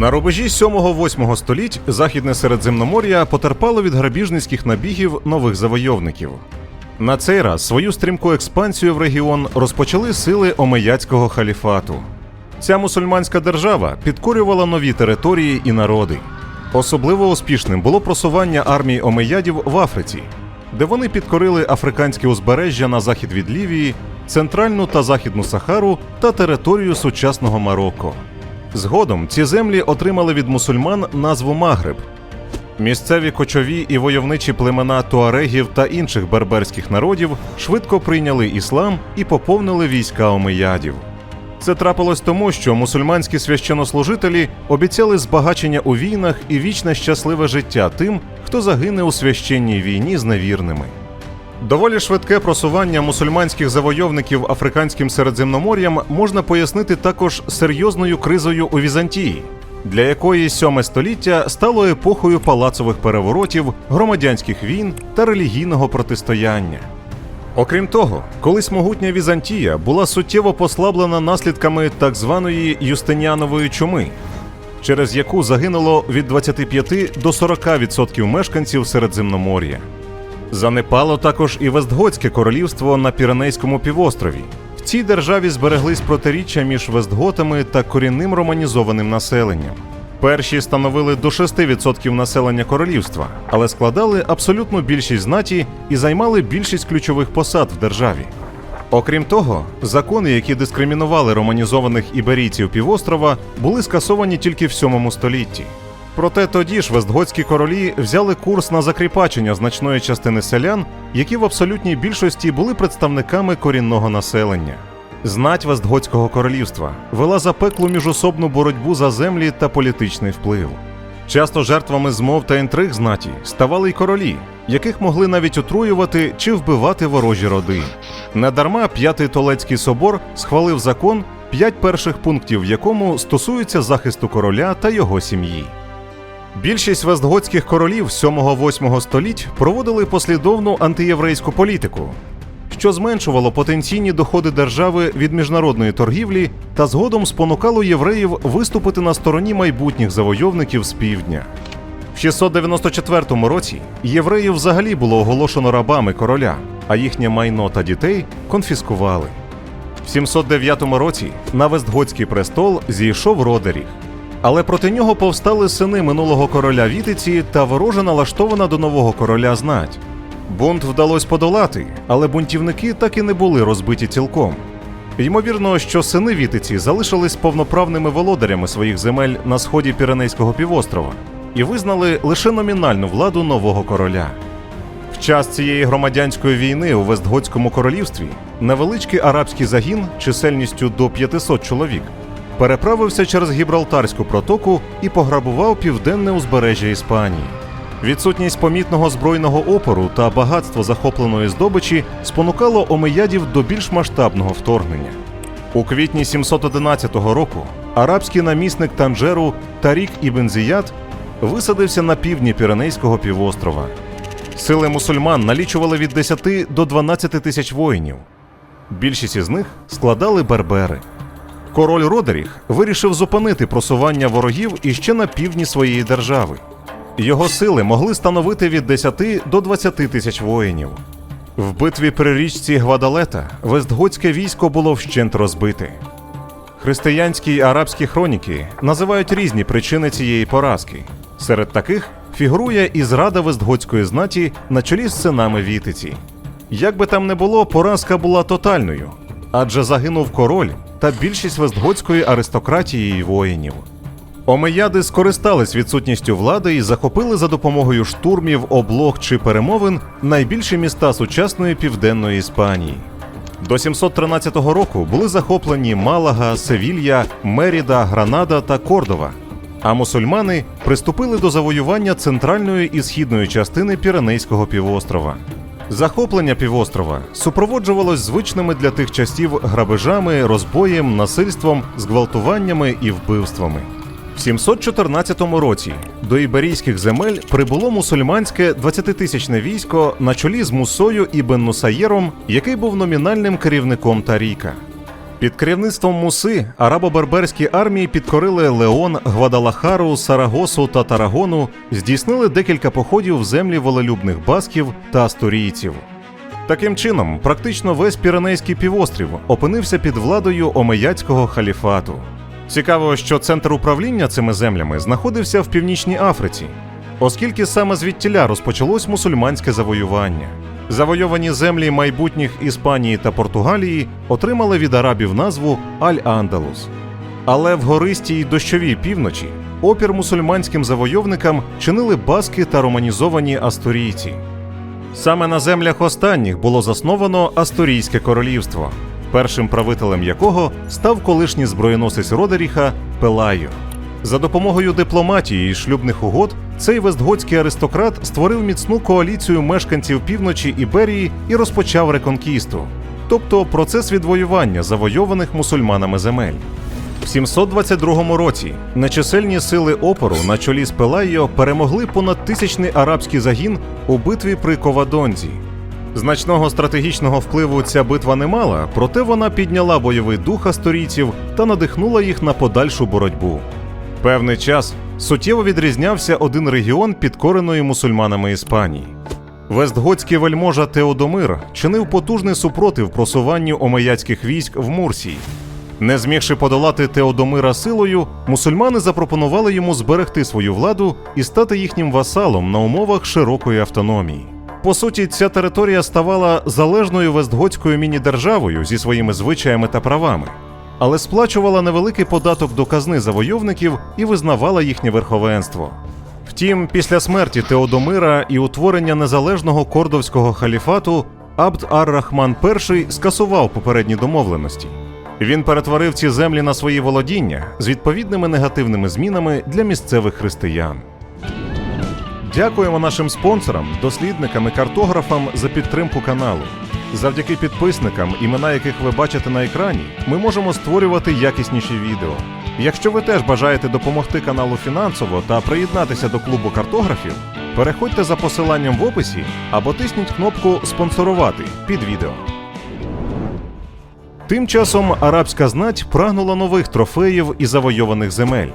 На рубежі 7-8 століть Західне Середземномор'я потерпало від грабіжницьких набігів нових завойовників. На цей раз свою стрімку експансію в регіон розпочали сили Омеяцького халіфату. Ця мусульманська держава підкорювала нові території і народи. Особливо успішним було просування армії омеядів в Африці, де вони підкорили африканське узбережжя на захід від Лівії, центральну та західну Сахару та територію сучасного Марокко. Згодом ці землі отримали від мусульман назву Магриб. Місцеві кочові і войовничі племена туарегів та інших берберських народів швидко прийняли іслам і поповнили війська омеядів. Це трапилось тому, що мусульманські священнослужителі обіцяли збагачення у війнах і вічне щасливе життя тим, хто загине у священній війні з невірними. Доволі швидке просування мусульманських завойовників африканським середземномор'ям можна пояснити також серйозною кризою у Візантії, для якої сьоме століття стало епохою палацових переворотів, громадянських війн та релігійного протистояння. Окрім того, колись могутня Візантія була суттєво послаблена наслідками так званої Юстиніанової чуми, через яку загинуло від 25 до 40% мешканців Середземномор'я. Занепало також і Вестготське королівство на Піренейському півострові. В цій державі збереглись протиріччя між вестготами та корінним романізованим населенням. Перші становили до 6% населення королівства, але складали абсолютну більшість знаті і займали більшість ключових посад в державі. Окрім того, закони, які дискримінували романізованих іберійців півострова, були скасовані тільки в 7 столітті. Проте тоді ж вестготські королі взяли курс на закріпачення значної частини селян, які в абсолютній більшості були представниками корінного населення. Знать Вестготського королівства вела запеклу міжособну боротьбу за землі та політичний вплив. Часто жертвами змов та інтриг знаті ставали й королі, яких могли навіть отруювати чи вбивати ворожі роди. Недарма п'ятий Толецький собор схвалив закон, п'ять перших пунктів в якому стосуються захисту короля та його сім'ї. Більшість вестготських королів 7-8 століть проводили послідовну антиєврейську політику, що зменшувало потенційні доходи держави від міжнародної торгівлі та згодом спонукало євреїв виступити на стороні майбутніх завойовників з півдня. В 694 році євреїв взагалі було оголошено рабами короля, а їхнє майно та дітей конфіскували. В 709 році на Вестготський престол зійшов Родеріх. Але проти нього повстали сини минулого короля Вітиці та вороже налаштована до нового короля знать. Бунт вдалося подолати, але бунтівники так і не були розбиті цілком. Ймовірно, що сини Вітиці залишились повноправними володарями своїх земель на сході Піренейського півострова і визнали лише номінальну владу нового короля. В час цієї громадянської війни у Вестготському королівстві невеличкий арабський загін чисельністю до 500 чоловік переправився через Гібралтарську протоку і пограбував південне узбережжя Іспанії. Відсутність помітного збройного опору та багатство захопленої здобичі спонукало омеядів до більш масштабного вторгнення. У квітні 711 року арабський намісник Танджеру Тарік Ібн Зіяд висадився на півдні Піренейського півострова. Сили мусульман налічували від 10 до 12 тисяч воїнів. Більшість із них складали бербери. Король Родеріх вирішив зупинити просування ворогів іще на півдні своєї держави. Його сили могли становити від 10 до 20 тисяч воїнів. В битві при річці Гвадалета Вестготське військо було вщент розбите. Християнські й арабські хроніки називають різні причини цієї поразки. Серед таких фігурує і зрада Вестготської знаті на чолі з синами Вітиці. Як би там не було, поразка була тотальною, адже загинув король та більшість вестготської аристократії і воїнів. Омеяди скористались відсутністю влади і захопили за допомогою штурмів, облог чи перемовин найбільші міста сучасної південної Іспанії. До 713 року були захоплені Малага, Севілья, Меріда, Гранада та Кордова. А мусульмани приступили до завоювання центральної і східної частини Піренейського півострова. Захоплення півострова супроводжувалось звичними для тих часів грабежами, розбоєм, насильством, зґвалтуваннями і вбивствами. В 714 році до іберійських земель прибуло мусульманське 20-тисячне військо на чолі з Мусою і Беннусаєром, який був номінальним керівником Таріка. Під керівництвом Муси арабо-берберські армії підкорили Леон, Гвадалахару, Сарагосу та Тарагону, здійснили декілька походів в землі волелюбних басків та астурійців. Таким чином, практично весь Піренейський півострів опинився під владою омеяцького халіфату. Цікаво, що центр управління цими землями знаходився в Північній Африці, оскільки саме звідтіля розпочалось мусульманське завоювання. Завойовані землі майбутніх Іспанії та Португалії отримали від арабів назву Аль-Андалус. Але в гористій дощовій півночі опір мусульманським завойовникам чинили баски та романізовані астурійці. Саме на землях останніх було засновано Астурійське королівство, першим правителем якого став колишній зброєносець Родеріха Пелайо. За допомогою дипломатії і шлюбних угод цей вестготський аристократ створив міцну коаліцію мешканців півночі Іберії і розпочав реконкісту, тобто процес відвоювання завойованих мусульманами земель. В 722 році нечисельні сили опору на чолі з Пелайо перемогли понад тисячний арабський загін у битві при Ковадонзі. Значного стратегічного впливу ця битва не мала, проте вона підняла бойовий дух асторійців та надихнула їх на подальшу боротьбу. Певний час суттєво відрізнявся один регіон підкореної мусульманами Іспанії. Вестготський вельможа Теодомир чинив потужний супротив просуванню омеяцьких військ в Мурсії. Не змігши подолати Теодомира силою, мусульмани запропонували йому зберегти свою владу і стати їхнім васалом на умовах широкої автономії. По суті, ця територія ставала залежною вестготською міні-державою зі своїми звичаями та правами, але сплачувала невеликий податок до казни завойовників і визнавала їхнє верховенство. Втім, після смерті Теодомира і утворення незалежного кордовського халіфату Абд ар-Рахман І скасував попередні домовленості. Він перетворив ці землі на свої володіння з відповідними негативними змінами для місцевих християн. Дякуємо нашим спонсорам, дослідникам і картографам за підтримку каналу. Завдяки підписникам, імена яких ви бачите на екрані, ми можемо створювати якісніші відео. Якщо ви теж бажаєте допомогти каналу фінансово та приєднатися до клубу картографів, переходьте за посиланням в описі або тисніть кнопку Спонсорувати під відео. Тим часом арабська знать прагнула нових трофеїв і завойованих земель.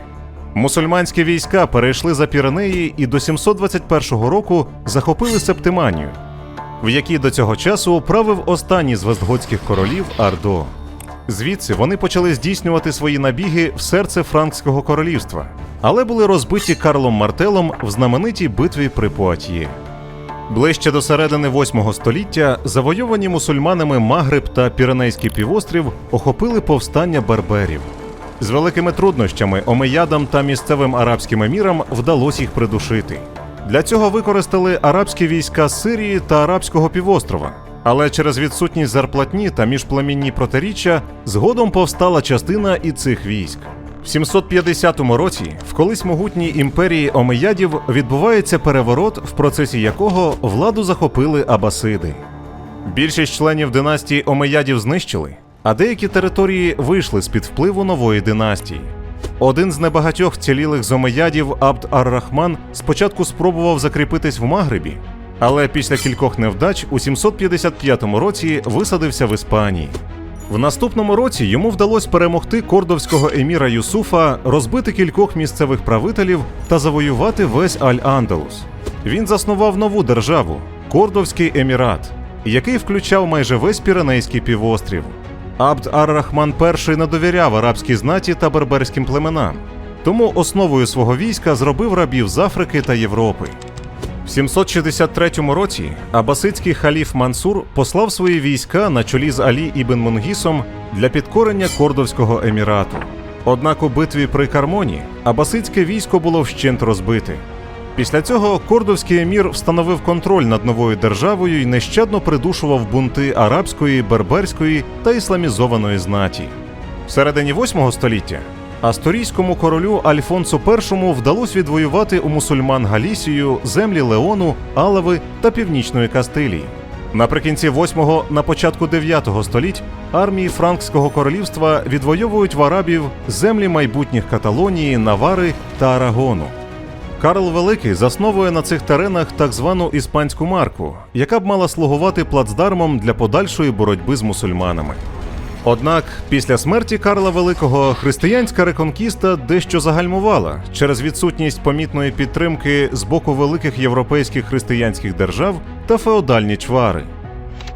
Мусульманські війська перейшли за Піренеї і до 721 року захопили Септиманію, в якій до цього часу правив останній з вестготських королів Ардо. Звідси вони почали здійснювати свої набіги в серце Франкського королівства, але були розбиті Карлом Мартелом в знаменитій битві при Пуатьє. Ближче до середини 8 століття завойовані мусульманами Магриб та Піренейський півострів охопили повстання берберів. З великими труднощами омеядам та місцевим арабським емірам вдалося їх придушити. Для цього використали арабські війська Сирії та Арабського півострова. Але через відсутність зарплатні та міжплемінні протиріччя згодом повстала частина і цих військ. В 750 році в колись могутній імперії омеядів відбувається переворот, в процесі якого владу захопили абасиди. Більшість членів династії омеядів знищили, а деякі території вийшли з під впливу нової династії. Один з небагатьох вцілілих з омеядів Абд ар-Рахман спочатку спробував закріпитись в Магрибі, але після кількох невдач у 755 році висадився в Іспанії. В наступному році йому вдалося перемогти кордовського еміра Юсуфа, розбити кількох місцевих правителів та завоювати весь Аль-Андалус. Він заснував нову державу Кордовський емірат, який включав майже весь Піренейський півострів. Абд ар-Рахман І не довіряв арабській знаті та берберським племенам, тому основою свого війська зробив рабів з Африки та Європи. В 763 році абасидський халіф Мансур послав свої війська на чолі з Алі ібн Мунгісом для підкорення Кордовського емірату. Однак у битві при Кармоні абасидське військо було вщент розбите. Після цього кордовський емір встановив контроль над новою державою і нещадно придушував бунти арабської, берберської та ісламізованої знаті. В середині 8 століття Асторійському королю Альфонсу І вдалося відвоювати у мусульман Галісію, землі Леону, Алави та Північної Кастилії. Наприкінці 8-го, на початку 9 століть армії Франкського королівства відвоюють в арабів землі майбутніх Каталонії, Навари та Арагону. Карл Великий засновує на цих теренах так звану іспанську марку, яка б мала слугувати плацдармом для подальшої боротьби з мусульманами. Однак після смерті Карла Великого християнська реконкіста дещо загальмувала через відсутність помітної підтримки з боку великих європейських християнських держав та феодальні чвари.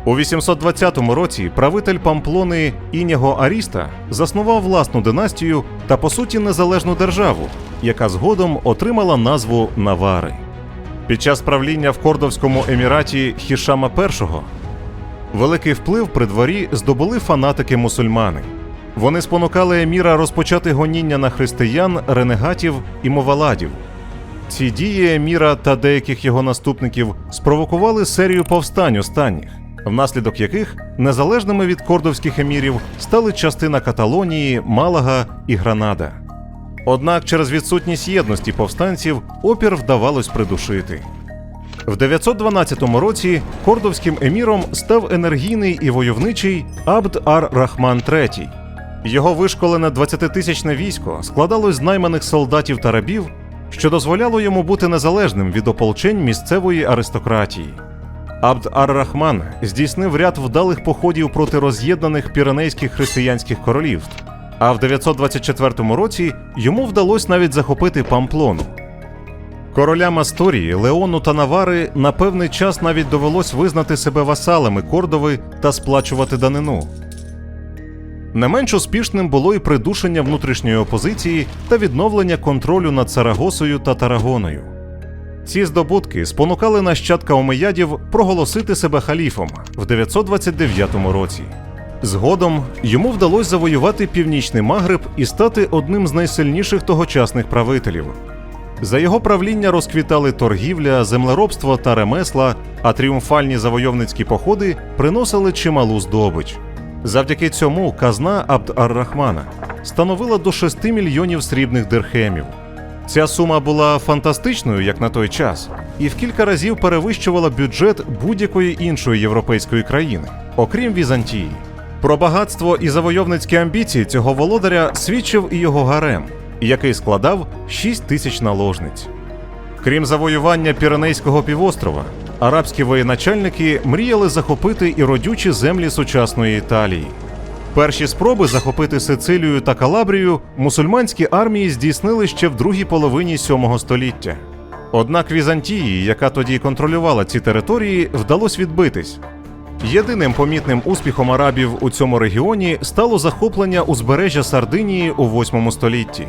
У 820 році правитель Памплони Іняго Аріста заснував власну династію та по суті незалежну державу, яка згодом отримала назву Навари. Під час правління в Кордовському еміраті Хішама І великий вплив при дворі здобули фанатики мусульмани. Вони спонукали еміра розпочати гоніння на християн, ренегатів і моваладів. Ці дії еміра та деяких його наступників спровокували серію повстань останніх, внаслідок яких незалежними від кордовських емірів стали частина Каталонії, Малага і Гранада. Однак через відсутність єдності повстанців опір вдавалось придушити. В 912 році кордовським еміром став енергійний і войовничий Абд ар-Рахман III. Його вишколене 20-тисячне військо складалось з найманих солдатів та рабів, що дозволяло йому бути незалежним від ополчень місцевої аристократії. Абд ар-Рахман здійснив ряд вдалих походів проти роз'єднаних піренейських християнських королівств, а в 924 році йому вдалося навіть захопити Памплону. Королям Асторії, Леону та Навари на певний час навіть довелось визнати себе васалами Кордови та сплачувати данину. Не менш успішним було і придушення внутрішньої опозиції та відновлення контролю над Сарагосою та Тарагоною. Ці здобутки спонукали нащадка омеядів проголосити себе халіфом в 929 році. Згодом йому вдалося завоювати північний Магриб і стати одним з найсильніших тогочасних правителів. За його правління розквітали торгівля, землеробство та ремесла, а тріумфальні завойовницькі походи приносили чималу здобич. Завдяки цьому казна Абд ар-Рахмана становила до 6 мільйонів срібних дирхемів. Ця сума була фантастичною, як на той час, і в кілька разів перевищувала бюджет будь-якої іншої європейської країни, окрім Візантії. Про багатство і завойовницькі амбіції цього володаря свідчив і його гарем, який складав 6 тисяч наложниць. Крім завоювання Піренейського півострова, арабські воєначальники мріяли захопити і родючі землі сучасної Італії. Перші спроби захопити Сицилію та Калабрію мусульманські армії здійснили ще в другій половині VII століття. Однак Візантії, яка тоді контролювала ці території, вдалося відбитись. Єдиним помітним успіхом арабів у цьому регіоні стало захоплення узбережжя Сардинії у 8 столітті.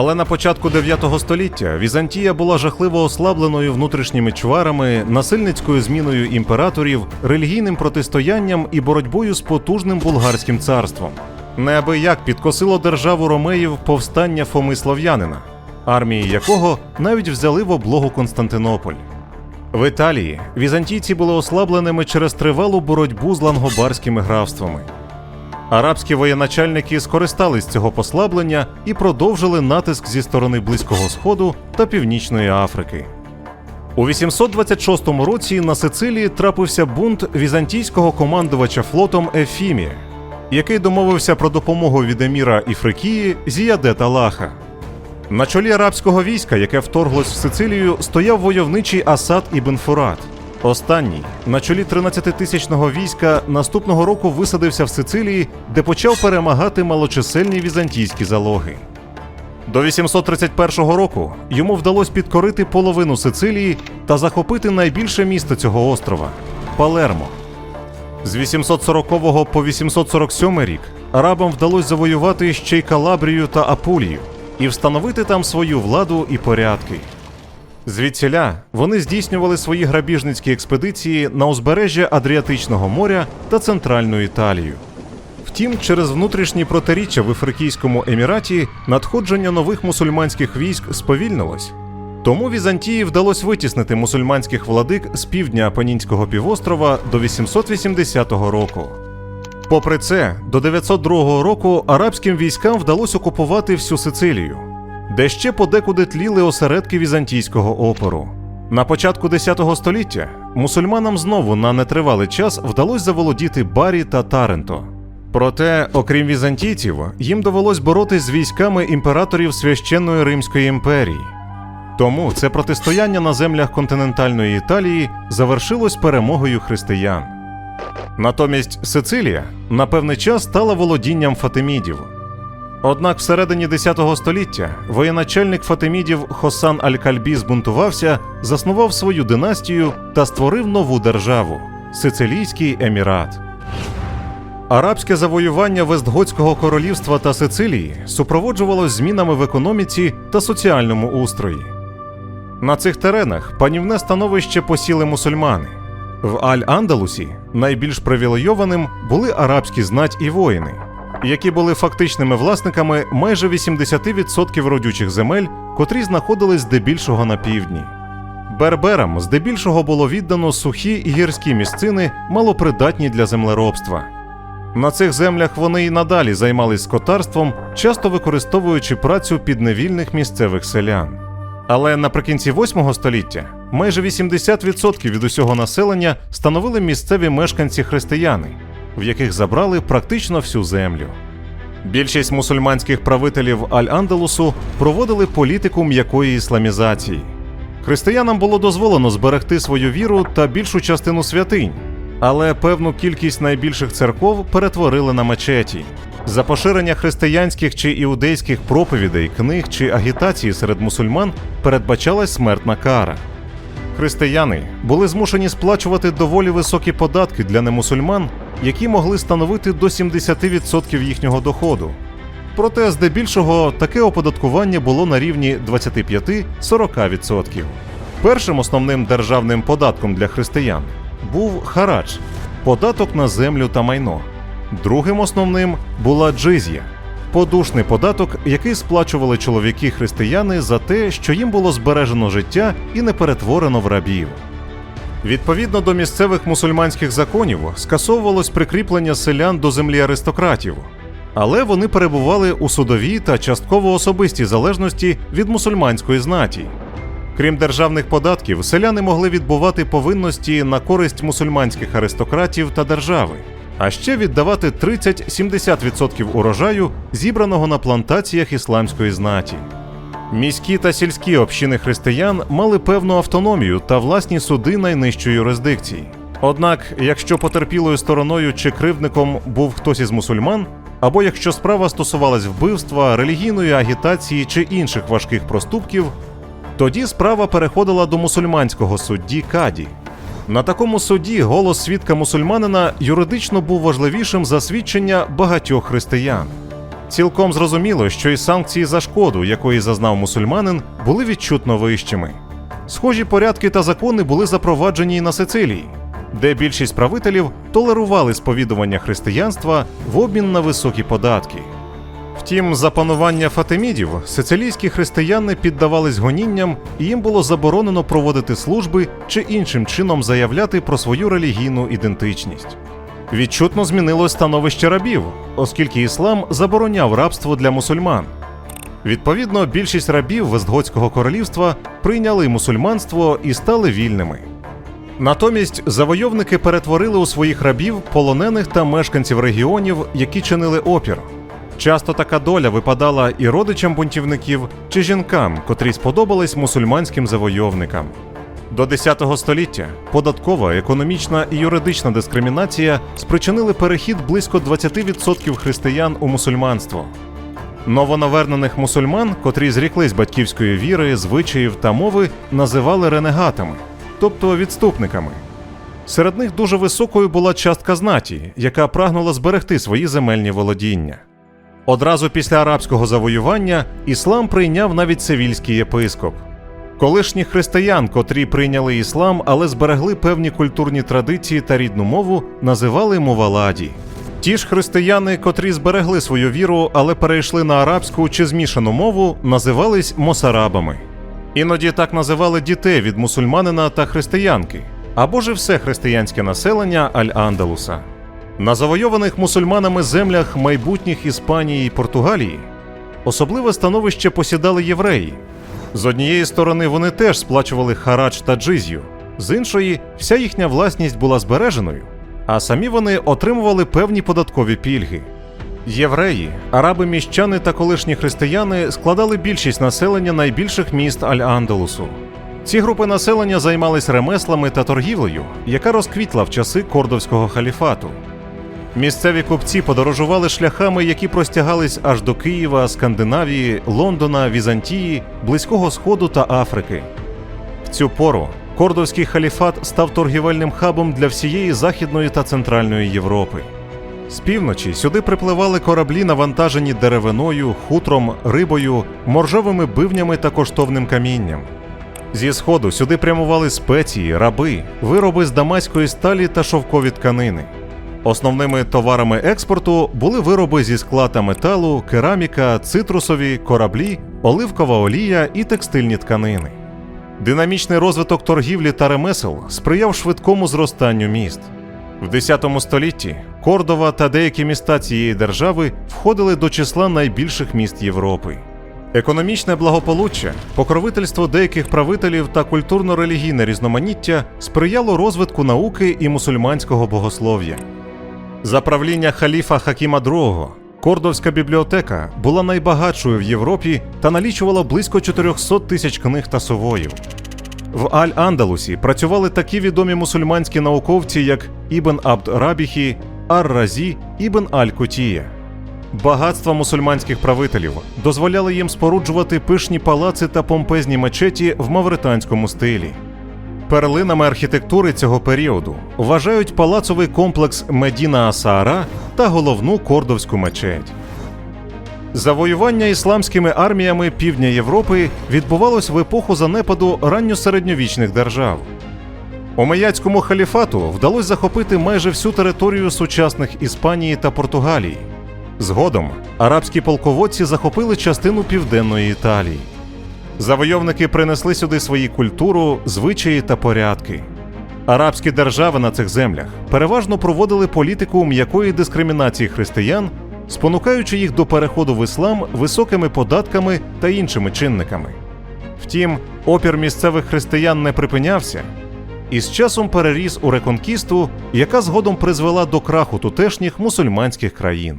Але на початку 9 століття Візантія була жахливо ослабленою внутрішніми чварами, насильницькою зміною імператорів, релігійним протистоянням і боротьбою з потужним булгарським царством. Неабияк підкосило державу ромеїв повстання Фоми Слов'янина, армії якого навіть взяли в облогу Константинополь. В Італії візантійці були ослабленими через тривалу боротьбу з лангобарськими графствами. Арабські воєначальники скористались цього послаблення і продовжили натиск зі сторони Близького Сходу та Північної Африки. У 826 році на Сицилії трапився бунт візантійського командувача флотом Ефімія, який домовився про допомогу від еміра Іфрикії Зіядета Лаха. На чолі арабського війська, яке вторглось в Сицилію, стояв войовничий Асад ібн Фурат. Останній на чолі 13-тисячного війська наступного року висадився в Сицилії, де почав перемагати малочисельні візантійські залоги. До 831 року йому вдалося підкорити половину Сицилії та захопити найбільше місто цього острова Палермо. З 840 по 847 рік арабам вдалося завоювати ще й Калабрію та Апулію і встановити там свою владу і порядки. Звідсіля вони здійснювали свої грабіжницькі експедиції на узбережжя Адріатичного моря та центральну Італію. Втім, через внутрішні протиріччя в Іфрикійському еміраті надходження нових мусульманських військ сповільнилось. Тому Візантії вдалося витіснити мусульманських владик з півдня Апенінського півострова до 880 року. Попри це, до 902 року арабським військам вдалося окупувати всю Сицилію, де ще подекуди тліли осередки візантійського опору. На початку 10 століття мусульманам знову на нетривалий час вдалося заволодіти Барі та Таренто. Проте, окрім візантійців, їм довелось боротись з військами імператорів священної Римської імперії. Тому це протистояння на землях континентальної Італії завершилось перемогою християн. Натомість Сицилія на певний час стала володінням фатимідів. Однак всередині 10 століття воєначальник фатимідів Хосан Аль-Кальбі збунтувався, заснував свою династію та створив нову державу Сицилійський Емірат. Арабське завоювання Вестготського королівства та Сицилії супроводжувалось змінами в економіці та соціальному устрої. На цих теренах панівне становище посіли мусульмани. В Аль-Андалусі найбільш привілейованим були арабські знать і воїни, які були фактичними власниками майже 80% родючих земель, котрі знаходились здебільшого на півдні. Берберам здебільшого було віддано сухі і гірські місцини, малопридатні для землеробства. На цих землях вони й надалі займались скотарством, часто використовуючи працю підневільних місцевих селян. Але наприкінці 8 століття майже 80% від усього населення становили місцеві мешканці християни, в яких забрали практично всю землю. Більшість мусульманських правителів Аль-Андалусу проводили політику м'якої ісламізації. Християнам було дозволено зберегти свою віру та більшу частину святинь, але певну кількість найбільших церков перетворили на мечеті. За поширення християнських чи іудейських проповідей, книг чи агітації серед мусульман передбачалась смертна кара. Християни були змушені сплачувати доволі високі податки для немусульман, які могли становити до 70% їхнього доходу. Проте, здебільшого, таке оподаткування було на рівні 25-40%. Першим основним державним податком для християн був харадж податок на землю та майно. Другим основним була джиз'я подушний податок, який сплачували чоловіки-християни за те, що їм було збережено життя і не перетворено в рабів. Відповідно до місцевих мусульманських законів скасовувалось прикріплення селян до землі аристократів, але вони перебували у судовій та частково особистій залежності від мусульманської знаті. Крім державних податків, селяни могли відбувати повинності на користь мусульманських аристократів та держави, а ще віддавати 30-70% урожаю, зібраного на плантаціях ісламської знаті. Міські та сільські общини християн мали певну автономію та власні суди найнижчої юрисдикції. Однак, якщо потерпілою стороною чи кривдником був хтось із мусульман, або якщо справа стосувалась вбивства, релігійної агітації чи інших важких проступків, тоді справа переходила до мусульманського судді Каді. На такому суді голос свідка мусульманина юридично був важливішим за свідчення багатьох християн. Цілком зрозуміло, що і санкції за шкоду, якої зазнав мусульманин, були відчутно вищими. Схожі порядки та закони були запроваджені і на Сицилії, де більшість правителів толерували сповідування християнства в обмін на високі податки. Втім, за панування фатимідів сицилійські християни піддавались гонінням, і їм було заборонено проводити служби чи іншим чином заявляти про свою релігійну ідентичність. Відчутно змінилось становище рабів, оскільки іслам забороняв рабство для мусульман. Відповідно, більшість рабів Вестготського королівства прийняли мусульманство і стали вільними. Натомість завойовники перетворили у своїх рабів полонених та мешканців регіонів, які чинили опір. Часто така доля випадала і родичам бунтівників чи жінкам, котрі сподобались мусульманським завойовникам. До 10 століття податкова, економічна і юридична дискримінація спричинили перехід близько 20% християн у мусульманство. Новонавернених мусульман, котрі зріклись батьківської віри, звичаїв та мови, називали ренегатами, тобто відступниками. Серед них дуже високою була частка знаті, яка прагнула зберегти свої земельні володіння. Одразу після арабського завоювання іслам прийняв навіть севільський єпископ. Колишніх християн, котрі прийняли іслам, але зберегли певні культурні традиції та рідну мову, називали муваладі. Ті ж християни, котрі зберегли свою віру, але перейшли на арабську чи змішану мову, називались мосарабами. Іноді так називали дітей від мусульманина та християнки, або ж все християнське населення Аль-Андалуса. На завойованих мусульманами землях майбутніх Іспанії і Португалії особливе становище посідали євреї. З однієї сторони вони теж сплачували харадж та джизю, з іншої, вся їхня власність була збереженою, а самі вони отримували певні податкові пільги. Євреї, араби міщани та колишні християни складали більшість населення найбільших міст Аль-Андалусу. Ці групи населення займались ремеслами та торгівлею, яка розквітла в часи кордовського халіфату. Місцеві купці подорожували шляхами, які простягались аж до Києва, Скандинавії, Лондона, Візантії, Близького Сходу та Африки. В цю пору кордовський халіфат став торгівельним хабом для всієї Західної та Центральної Європи. З півночі сюди припливали кораблі, навантажені деревиною, хутром, рибою, моржовими бивнями та коштовним камінням. Зі сходу сюди прямували спеції, раби, вироби з дамаської сталі та шовкові тканини. Основними товарами експорту були вироби зі скла та металу, кераміка, цитрусові, кораблі, оливкова олія і текстильні тканини. Динамічний розвиток торгівлі та ремесел сприяв швидкому зростанню міст. В X столітті Кордова та деякі міста цієї держави входили до числа найбільших міст Європи. Економічне благополуччя, покровительство деяких правителів та культурно-релігійне різноманіття сприяло розвитку науки і мусульманського богослов'я. За правління халіфа Хакіма II Кордовська бібліотека була найбагатшою в Європі та налічувала близько 400 тисяч книг та сувоїв. В Аль-Андалусі працювали такі відомі мусульманські науковці, як Ібн Абд Рабіхі, Ар-Разі, Ібн Аль-Кутія. Багатства мусульманських правителів дозволяли їм споруджувати пишні палаци та помпезні мечеті в мавританському стилі. Перлинами архітектури цього періоду вважають палацовий комплекс Медіна Асаара та головну кордовську мечеть. Завоювання ісламськими арміями півдня Європи відбувалось в епоху занепаду ранньосередньовічних держав. Омеяцькому халіфату вдалося захопити майже всю територію сучасних Іспанії та Португалії. Згодом арабські полководці захопили частину південної Італії. Завойовники принесли сюди свої культуру, звичаї та порядки. Арабські держави на цих землях переважно проводили політику м'якої дискримінації християн, спонукаючи їх до переходу в іслам високими податками та іншими чинниками. Втім, опір місцевих християн не припинявся і з часом переріс у реконкісту, яка згодом призвела до краху тутешніх мусульманських країн.